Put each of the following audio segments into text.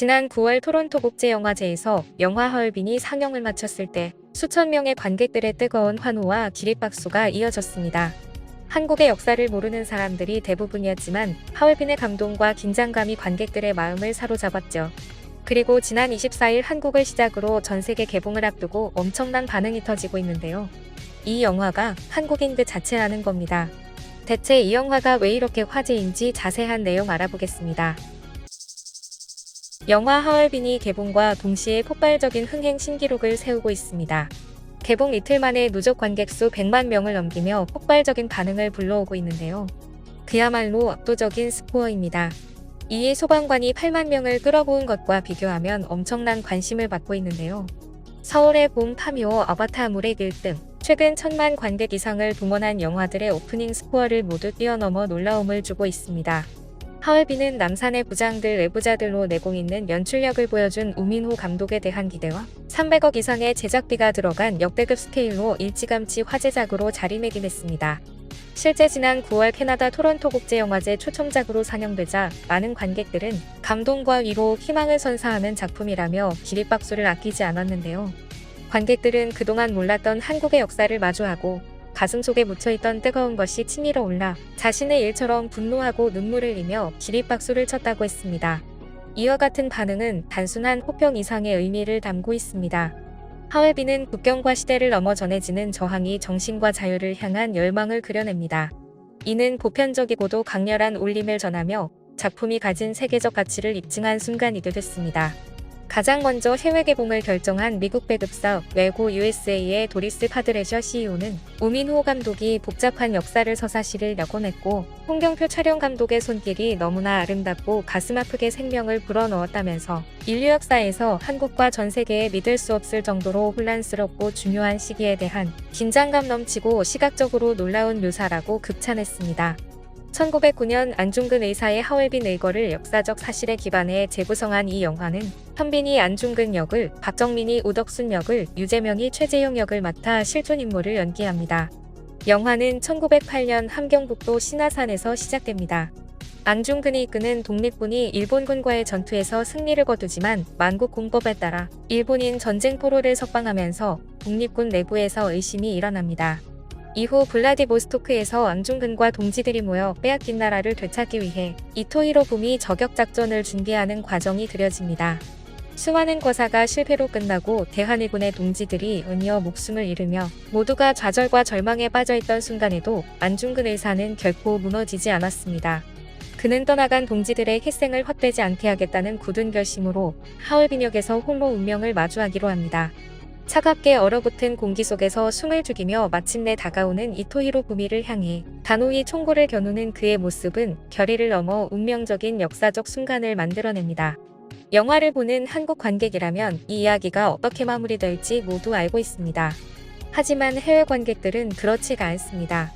지난 9월 토론토 국제영화제에서 영화 하얼빈이 상영을 마쳤을 때 수천 명의 관객들의 뜨거운 환호와 기립박수가 이어졌습니다. 한국의 역사를 모르는 사람들이 대부분이었지만 하얼빈의 감동과 긴장감이 관객들의 마음을 사로잡았죠. 그리고 지난 24일 한국을 시작으로 전 세계 개봉을 앞두고 엄청난 반응이 터지고 있는데요. 이 영화가 한국인 그 자체라는 겁니다. 대체 이 영화가 왜 이렇게 화제인지 자세한 내용 알아보겠습니다. 영화 하얼빈이 개봉과 동시에 폭발적인 흥행 신기록을 세우고 있습니다. 개봉 이틀 만에 누적 관객 수 100만 명을 넘기며 폭발적인 반응을 불러오고 있는데요. 그야말로 압도적인 스코어입니다. 이에 소방관이 8만 명을 끌어모은 것과 비교하면 엄청난 관심을 받고 있는데요. 서울의 봄 파묘 아바타 물의 길등 최근 천만 관객 이상을 동원한 영화들의 오프닝 스코어를 모두 뛰어넘어 놀라움을 주고 있습니다. 하얼빈은 남산의 부장들 내부자들로 내공 있는 연출력을 보여준 우민호 감독에 대한 기대와 300억 이상의 제작비가 들어간 역대급 스케일로 일찌감치 화제작으로 자리매김했습니다. 실제 지난 9월 캐나다 토론토 국제영화제 초청작으로 상영되자 많은 관객들은 감동과 위로, 희망을 선사하는 작품이라며 기립박수를 아끼지 않았는데요. 관객들은 그동안 몰랐던 한국의 역사를 마주하고 가슴 속에 묻혀있던 뜨거운 것이 치밀어 올라 자신의 일처럼 분노하고 눈물을 흘리며 기립박수를 쳤다고 했습니다. 이와 같은 반응은 단순한 호평 이상의 의미를 담고 있습니다. 하얼빈은 국경과 시대를 넘어 전해지는 저항이 정신과 자유를 향한 열망을 그려냅니다. 이는 보편적이고도 강렬한 울림을 전하며 작품이 가진 세계적 가치를 입증한 순간이기도 했습니다. 가장 먼저 해외 개봉을 결정한 미국 배급사 외고 USA의 도리스 파드레셔 CEO는 우민호 감독이 복잡한 역사를 서사시를 려고냈고 홍경표 촬영 감독의 손길이 너무나 아름답고 가슴 아프게 생명을 불어넣었다면서 인류 역사에서 한국과 전 세계에 믿을 수 없을 정도로 혼란스럽고 중요한 시기에 대한 긴장감 넘치고 시각적으로 놀라운 묘사라고 극찬했습니다. 1909년 안중근 의사의 하얼빈 의거를 역사적 사실에 기반해 재구성한 이 영화는 현빈이 안중근 역을, 박정민이 우덕순 역을, 유재명이 최재형 역을 맡아 실존 인물을 연기합니다. 영화는 1908년 함경북도 신화산에서 시작됩니다. 안중근이 이끄는 독립군이 일본군과의 전투에서 승리를 거두지만 만국 공법에 따라 일본인 전쟁 포로를 석방하면서 독립군 내부에서 의심이 일어납니다. 이후 블라디보스토크에서 안중근과 동지들이 모여 빼앗긴 나라를 되찾기 위해 이토히로 붐이 저격 작전을 준비하는 과정이 그려집니다. 수많은 거사가 실패로 끝나고 대한해군의 동지들이 은이어 목숨을 잃으며 모두가 좌절과 절망에 빠져있던 순간에도 안중근 의사는 결코 무너지지 않았습니다. 그는 떠나간 동지들의 희생을 헛되지 않게 하겠다는 굳은 결심으로 하얼빈역에서 홀로 운명을 마주하기로 합니다. 차갑게 얼어붙은 공기 속에서 숨을 죽이며 마침내 다가오는 이토히로 부미를 향해 단호히 총구를 겨누는 그의 모습은 결의를 넘어 운명적인 역사적 순간을 만들어냅니다. 영화를 보는 한국 관객이라면 이 이야기가 어떻게 마무리될지 모두 알고 있습니다. 하지만 해외 관객들은 그렇지가 않습니다.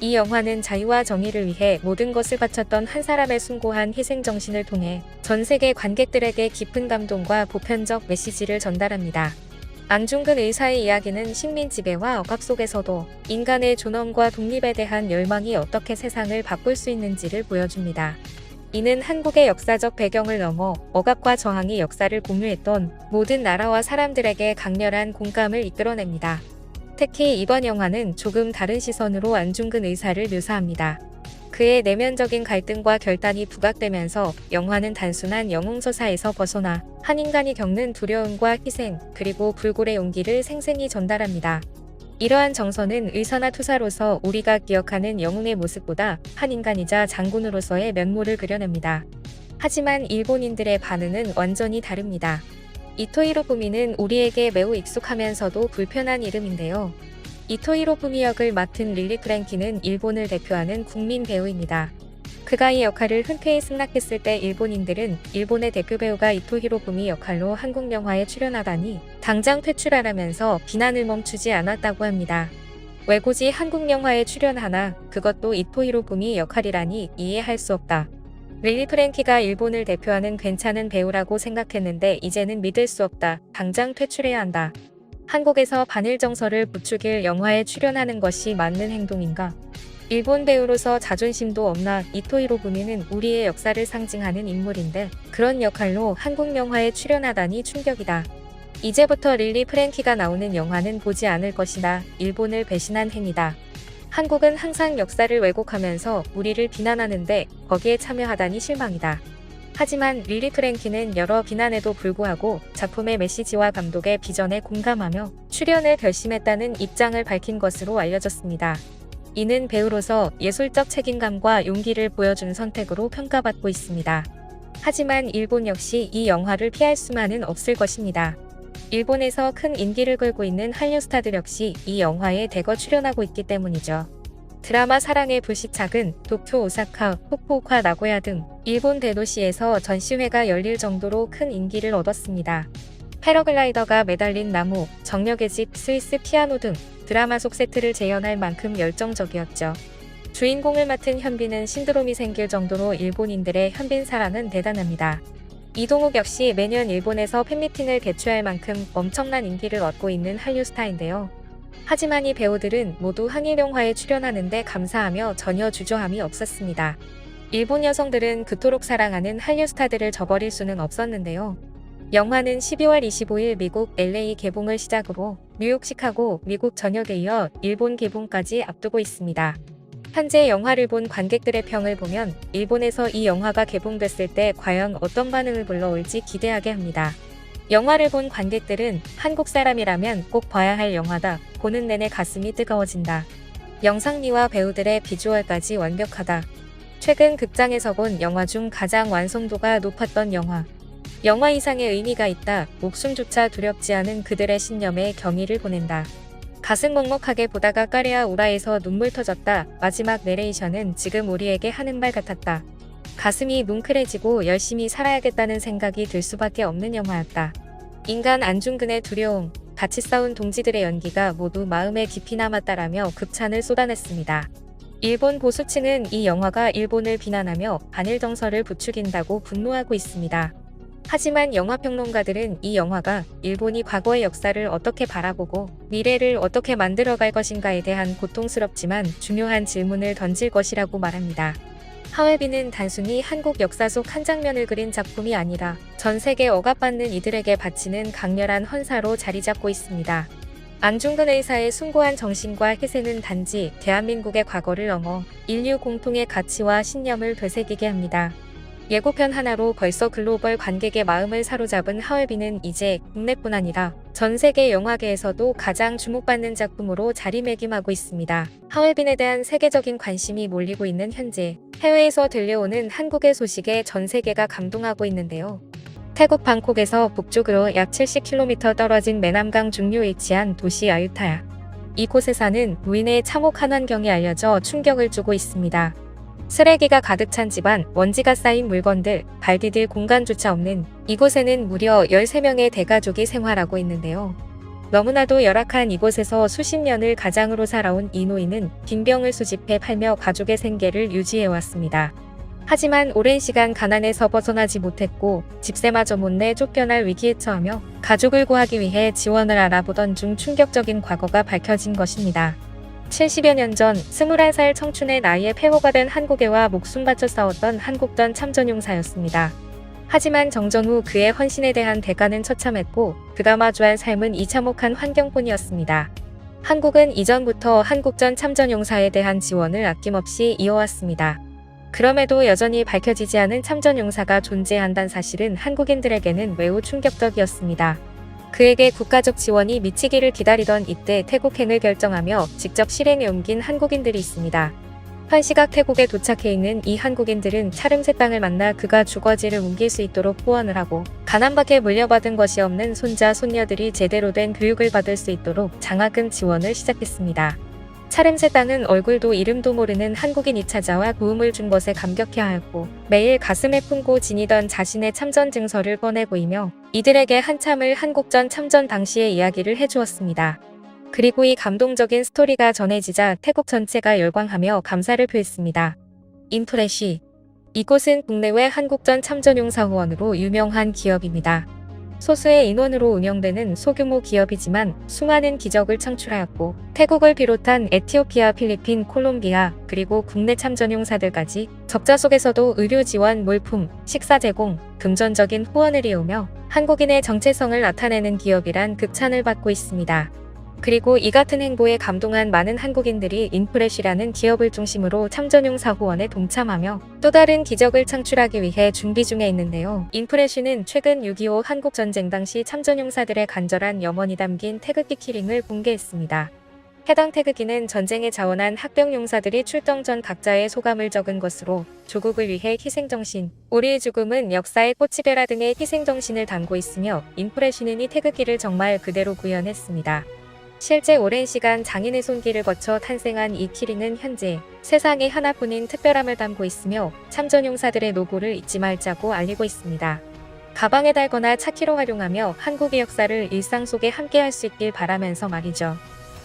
이 영화는 자유와 정의를 위해 모든 것을 바쳤던 한 사람의 숭고한 희생 정신을 통해 전 세계 관객들에게 깊은 감동과 보편적 메시지를 전달합니다. 안중근 의사의 이야기는 식민 지배와 억압 속에서도 인간의 존엄과 독립에 대한 열망이 어떻게 세상을 바꿀 수 있는지를 보여줍니다. 이는 한국의 역사적 배경을 넘어 억압과 저항이 역사를 공유했던 모든 나라와 사람들에게 강렬한 공감을 이끌어냅니다. 특히 이번 영화는 조금 다른 시선으로 안중근 의사를 묘사합니다. 그의 내면적인 갈등과 결단이 부각되면서 영화는 단순한 영웅서사에서 벗어나 한 인간이 겪는 두려움과 희생, 그리고 불굴의 용기를 생생히 전달합니다. 이러한 정서는 의사나 투사로서 우리가 기억하는 영웅의 모습보다 한 인간이자 장군으로서의 면모를 그려냅니다. 하지만 일본인들의 반응은 완전히 다릅니다. 이토히로 부미는 우리에게 매우 익숙하면서도 불편한 이름인데요. 이토히로 부미 역을 맡은 릴리 프랭키는 일본을 대표하는 국민 배우입니다. 그가 이 역할을 흔쾌히 승낙했을 때 일본인들은 일본의 대표 배우가 이토 히로 부미 역할로 한국 영화에 출연하다니 당장 퇴출하라면서 비난을 멈추지 않았다고 합니다. 외고지 한국 영화에 출연하나 그것도 이토 히로 부미 역할이라니 이해할 수 없다. 릴리 프랭키가 일본을 대표하는 괜찮은 배우라고 생각했는데 이제는 믿을 수 없다. 당장 퇴출해야 한다. 한국에서 반일 정서를 부추길 영화에 출연하는 것이 맞는 행동인가? 일본 배우로서 자존심도 없나 이토이로 부미는 우리의 역사를 상징하는 인물인데 그런 역할로 한국 영화에 출연하다니 충격이다. 이제부터 릴리 프랭키가 나오는 영화는 보지 않을 것이다. 일본을 배신한 행위다. 한국은 항상 역사를 왜곡하면서 우리를 비난하는데 거기에 참여하다니 실망이다. 하지만 릴리 프랭키는 여러 비난에도 불구하고 작품의 메시지와 감독의 비전에 공감하며 출연을 결심했다는 입장을 밝힌 것으로 알려졌습니다. 이는 배우로서 예술적 책임감과 용기를 보여준 선택으로 평가받고 있습니다. 하지만 일본 역시 이 영화를 피할 수만은 없을 것입니다. 일본에서 큰 인기를 끌고 있는 한류 스타들 역시 이 영화에 대거 출연하고 있기 때문이죠. 드라마 사랑의 불시착은 도쿄, 오사카, 후쿠오카, 나고야 등 일본 대도시에서 전시회가 열릴 정도로 큰 인기를 얻었습니다. 패러글라이더가 매달린 나무, 정력의 집, 스위스 피아노 등 드라마 속 세트를 재현할 만큼 열정적이었죠. 주인공을 맡은 현빈은 신드롬이 생길 정도로 일본인들의 현빈 사랑은 대단합니다. 이동욱 역시 매년 일본에서 팬미팅을 개최할 만큼 엄청난 인기를 얻고 있는 한류 스타인데요. 하지만 이 배우들은 모두 한일 영화에 출연하는데 감사하며 전혀 주저함이 없었습니다. 일본 여성들은 그토록 사랑하는 한류 스타들을 저버릴 수는 없었는데요. 영화는 12월 25일 미국 LA 개봉을 시작으로 뉴욕, 시카고, 미국 전역에 이어 일본 개봉까지 앞두고 있습니다. 현재 영화를 본 관객들의 평을 보면 일본에서 이 영화가 개봉됐을 때 과연 어떤 반응을 불러올지 기대하게 합니다. 영화를 본 관객들은 한국 사람이라면 꼭 봐야 할 영화다. 보는 내내 가슴이 뜨거워진다. 영상미와 배우들의 비주얼까지 완벽하다. 최근 극장에서 본 영화 중 가장 완성도가 높았던 영화. 영화 이상의 의미가 있다. 목숨조차 두렵지 않은 그들의 신념에 경의를 보낸다. 가슴 먹먹하게 보다가 까레아 우라에서 눈물 터졌다. 마지막 내레이션은 지금 우리에게 하는 말 같았다. 가슴이 뭉클해지고 열심히 살아야겠다는 생각이 들 수밖에 없는 영화였다. 인간 안중근의 두려움, 같이 싸운 동지들의 연기가 모두 마음에 깊이 남았다라며 극찬을 쏟아냈습니다. 일본 보수층은 이 영화가 일본을 비난하며 반일 정서를 부추긴다고 분노하고 있습니다. 하지만 영화평론가들은 이 영화가 일본이 과거의 역사를 어떻게 바라보고 미래를 어떻게 만들어갈 것인가에 대한 고통스럽지만 중요한 질문을 던질 것이라고 말합니다. 하웨비는 단순히 한국 역사 속 한 장면을 그린 작품이 아니라 전 세계 억압받는 이들에게 바치는 강렬한 헌사로 자리 잡고 있습니다. 안중근 의사의 숭고한 정신과 희생은 단지 대한민국의 과거를 넘어 인류 공통의 가치와 신념을 되새기게 합니다. 예고편 하나로 벌써 글로벌 관객의 마음을 사로잡은 하얼빈은 이제 국내뿐 아니라 전 세계 영화계에서도 가장 주목받는 작품으로 자리매김하고 있습니다. 하얼빈에 대한 세계적인 관심이 몰리고 있는 현재 해외에서 들려오는 한국의 소식에 전 세계가 감동하고 있는데요. 태국 방콕에서 북쪽으로 약 70km 떨어진 매남강 중류에 위치한 도시 아유타야. 이곳에 사는 무인의 참혹한 환경이 알려져 충격을 주고 있습니다. 쓰레기가 가득 찬 집안, 먼지가 쌓인 물건들, 발 디딜 공간조차 없는 이곳에는 무려 13명의 대가족이 생활하고 있는데요. 너무나도 열악한 이곳에서 수십 년을 가장으로 살아온 이 노인은 빈병을 수집해 팔며 가족의 생계를 유지해왔습니다. 하지만 오랜 시간 가난에서 벗어나지 못했고 집세마저 못내 쫓겨날 위기에 처하며 가족을 구하기 위해 지원을 알아보던 중 충격적인 과거가 밝혀진 것입니다. 70여 년 전 21살 청춘의 나이에 폐허가 된 한국애와 목숨 바쳐 싸웠던 한국전 참전용사였습니다. 하지만 정전 후 그의 헌신에 대한 대가는 처참했고 그가 마주한 삶은 이참혹한 환경뿐이었습니다. 한국은 이전부터 한국전 참전용사에 대한 지원을 아낌없이 이어왔습니다. 그럼에도 여전히 밝혀지지 않은 참전용사가 존재한다는 사실은 한국인들에게는 매우 충격적이었습니다. 그에게 국가적 지원이 미치기를 기다리던 이때 태국행을 결정하며 직접 실행에 옮긴 한국인들이 있습니다. 현시각 태국에 도착해 있는 이 한국인들은 차림새 땅을 만나 그가 주거지를 옮길 수 있도록 후원을 하고 가난밖에 물려받은 것이 없는 손자 손녀들이 제대로 된 교육을 받을 수 있도록 장학금 지원을 시작했습니다. 차림새 땅은 얼굴도 이름도 모르는 한국인 2차자와 도움을 준 것에 감격해하였고 매일 가슴에 품고 지니던 자신의 참전 증서를 꺼내 보이며 이들에게 한참을 한국전 참전 당시의 이야기를 해주었습니다. 그리고 이 감동적인 스토리가 전해지자 태국 전체가 열광하며 감사를 표했습니다. 인프레시 이곳은 국내외 한국전 참전용사 후원으로 유명한 기업입니다. 소수의 인원으로 운영되는 소규모 기업이지만 수많은 기적을 창출하였고 태국을 비롯한 에티오피아, 필리핀, 콜롬비아 그리고 국내 참전용사들까지 적자 속에서도 의료 지원, 물품, 식사 제공, 금전적인 후원을 이루며 한국인의 정체성을 나타내는 기업이란 극찬을 받고 있습니다. 그리고 이 같은 행보에 감동한 많은 한국인들이 인프레쉬라는 기업을 중심으로 참전용사 후원에 동참하며 또 다른 기적을 창출하기 위해 준비 중에 있는데요. 인프레쉬는 최근 6.25 한국전쟁 당시 참전용사들의 간절한 염원이 담긴 태극기 키링을 공개했습니다. 해당 태극기는 전쟁에 자원한 학병용사들이 출동 전 각자의 소감을 적은 것으로 조국을 위해 희생정신, 우리의 죽음은 역사의 꽃이베라 등의 희생정신을 담고 있으며 인프레쉬는 이 태극기를 정말 그대로 구현했습니다. 실제 오랜 시간 장인의 손길을 거쳐 탄생한 이 키링은 현재 세상에 하나뿐인 특별함을 담고 있으며 참전용사들의 노고를 잊지 말자고 알리고 있습니다. 가방에 달거나 차키로 활용하며 한국의 역사를 일상 속에 함께 할 수 있길 바라면서 말이죠.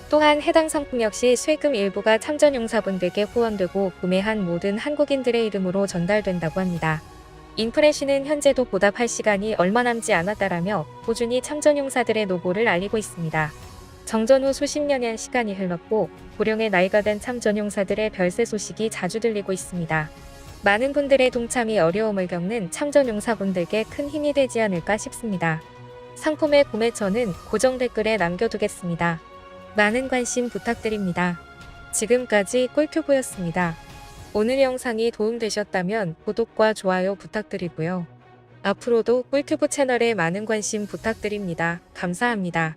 또한 해당 상품 역시 수익금 일부가 참전용사분들께 후원되고 구매한 모든 한국인들의 이름으로 전달된다고 합니다. 인프레시는 현재도 보답할 시간이 얼마 남지 않았다라며 꾸준히 참전용사들의 노고를 알리고 있습니다. 정전 후 수십 년의 시간이 흘렀고 고령의 나이가 된 참전용사들의 별세 소식이 자주 들리고 있습니다. 많은 분들의 동참이 어려움을 겪는 참전용사분들께 큰 힘이 되지 않을까 싶습니다. 상품의 구매처는 고정 댓글에 남겨두겠습니다. 많은 관심 부탁드립니다. 지금까지 꿀큐브였습니다. 오늘 영상이 도움되셨다면 구독과 좋아요 부탁드리고요. 앞으로도 꿀튜브 채널에 많은 관심 부탁드립니다. 감사합니다.